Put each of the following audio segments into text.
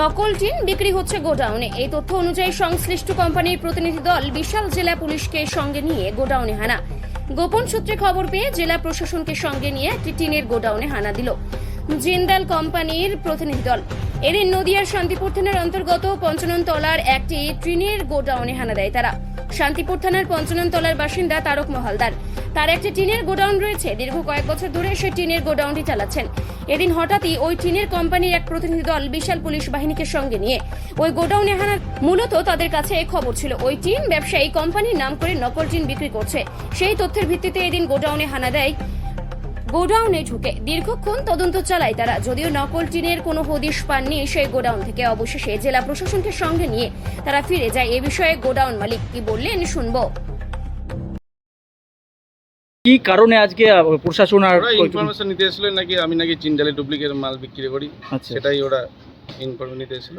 নকল টিন বিক্রি হচ্ছে গোডাউনে। এই তথ্য অনুযায়ী সংশ্লিষ্ট কোম্পানির প্রতিনিধি দল বিশাল জেলা পুলিশকে সঙ্গে নিয়ে গোডাউনে হানা। গোপন সূত্রে খবর পেয়ে জেলা প্রশাসনকে সঙ্গে নিয়ে একটি টিনের গোডাউনে হানা দিল জিন্দাল কোম্পানির প্রতিনিধি দল। এদিন নদিয়ার শান্তিপুর থানার অন্তর্গত পঞ্চানন তলার একটি টিনের গোডাউনে হানা দেয় তারা। শান্তিপুর থানার পঞ্চানন তলার বাসিন্দা তারক মহালদার। তার একটি টিনের গোডাউন রয়েছে। দীর্ঘ কয়েক বছর ধরে সে টিনের গোডাউনটি চালাচ্ছেন। এদিন হঠাৎই ওই চীনের কোম্পানির এক প্রতিনিধি দল বিশাল পুলিশ বাহিনীকে সঙ্গে নিয়ে ওই গোডাউনে হানার মূলত তাদের কাছে খবর ছিল। ওই টিন ব্যবসায়ী কোম্পানির নাম করে নকল টিন বিক্রি করছে। সেই তথ্যের ভিত্তিতে এদিন গোডাউনে হানা দেয়। গোডাউনে ঢুকে দীর্ঘক্ষণ তদন্ত চালায় তারা। যদিও নকল টিনের কোনো হদিশ পাননি, সেই গোডাউন থেকে অবশেষে জেলা প্রশাসনকে সঙ্গে নিয়ে তারা ফিরে যায়। এ বিষয়ে গোডাউন মালিক কি বললেন শুনব। কি কারণে আজকে প্রশাসন আর ওরা ইনফরমেশন নিতে এসেছিল নাকি আমি নাকি চিনজালে ডুপ্লিকেট মাল বিক্রি করি আচ্ছা। সেটাই ওরা ইনফরমেশন নিতে এসেছিল।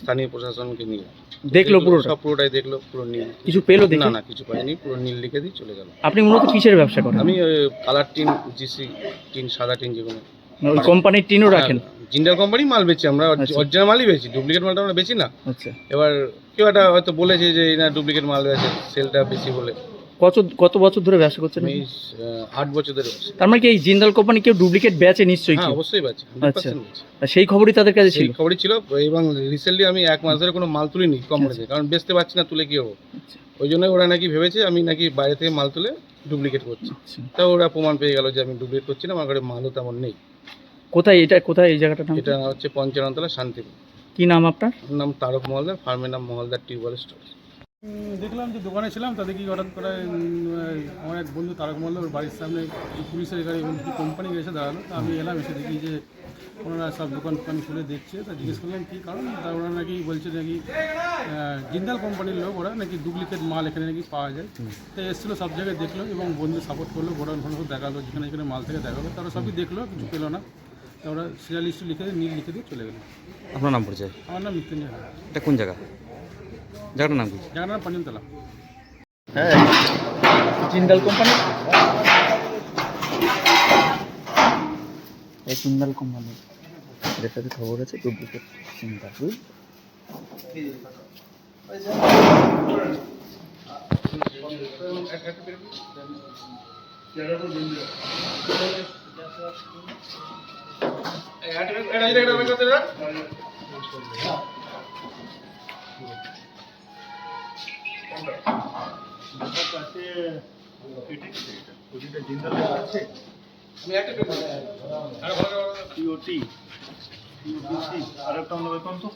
স্থানীয় প্রশাসনকে নিয়ে। দেখল পুরোটা? সব পুরোটাই দেখল পুরো নীল। কিছু পেল না দেখে? না কিছু পাইনি পুরো নীল লিখে দিয়ে চলে গেল। আপনি মূলত কিসের ব্যবসা করেন? আমি কালার টিন জিসি টিন সাদা টিন যেগুলো। ওই কোম্পানির টিনও রাখেন? জিন্ডাল কোম্পানি মাল বেচি আমরা আচ্ছা। অরিজিনাল মালই বেচি ডুপ্লিকেট মালটা আমরা বেচি না। আচ্ছা। এবার কেউ একটা হয়তো বলেছে যে এই না ডুপ্লিকেট মাল বেচে সেলটা বেশি বলে কত কত বছর ধরে ব্যবসা করছেন আমি আট বছর ধরে তার মানে কি এই জিন্দাল কোম্পানি কেউ ডুপ্লিকেট বেচে নিশ্চয়ই হ্যাঁ অবশ্যই বেচি আচ্ছা। সেই খবরই তাদের কাছে ছিল? খবরই ছিল এবং রিসেন্টলি আমি এক মাস ধরে কোনো মাল তুলিনি কোম্পানিতে কারণ বেচতে পারছি না তুলে কি হব? আচ্ছা, ওই জন্য ওরা নাকি ভেবেছে আমি নাকি বাইরে থেকে মাল তুলে ডুপ্লিকেট করছি। আচ্ছা। তা ওরা প্রমাণ পেয়ে গেল যে আমি ডুপ্লিকেট করছি না আমার ঘরে মালও তেমন নেই। কোথায় এটা কোথায় এই জায়গাটার নাম? এটা হচ্ছে পঞ্চানতলা শান্তিপুর। কি নাম আপনার? নাম তারক মহলদার ফার্মের নাম মহলদার টিউবওয়েল স্টোর। দেখলাম যে দোকানে ছিলাম তা দেখি হঠাৎ করে আমার এক বন্ধু তারক মল্ল ওর বাড়ির সামনে পুলিশের গাড়ি এবং কিছু কোম্পানি এসে দাঁড়াল। তা আমি এলাম এসে দেখি যে ওনারা সব দোকান ফোকান খুলে দেখছে। তা জিজ্ঞেস করলাম কী কারণ? তা ওরা নাকি বলছে নাকি জিন্দাল কোম্পানির লোক ওরা নাকি ডুপ্লিকেট মাল এখানে নাকি পাওয়া যায়। তো এসেছিল সব জায়গায় দেখল এবং বন্ধু সাপোর্ট করল গোডাউন ফোন দেখাল যেখানে যেখানে মাল থেকে দেখাল। তারা সবই দেখল কিছু পেল না। তা ওরা সিরিয়াল লিস্ট লিখে দিয়ে নীল লিখে দিয়ে চলে গেলো। আপনার নাম পরিচয়? আমার নাম মৃত্যুঞ্জয় এটা কোন জায়গা? জায়গাটার নাম কি জায়গার নাম পাঞ্জনতলা হ্যাঁ জিন্দাল কোম্পানি এই জিন্দাল কোম্পানি সাথে খবর আছে ডুপ্লিকেট জিন্দাল টিওটি টিওটিসি আরেকটা অন্য বেতন তো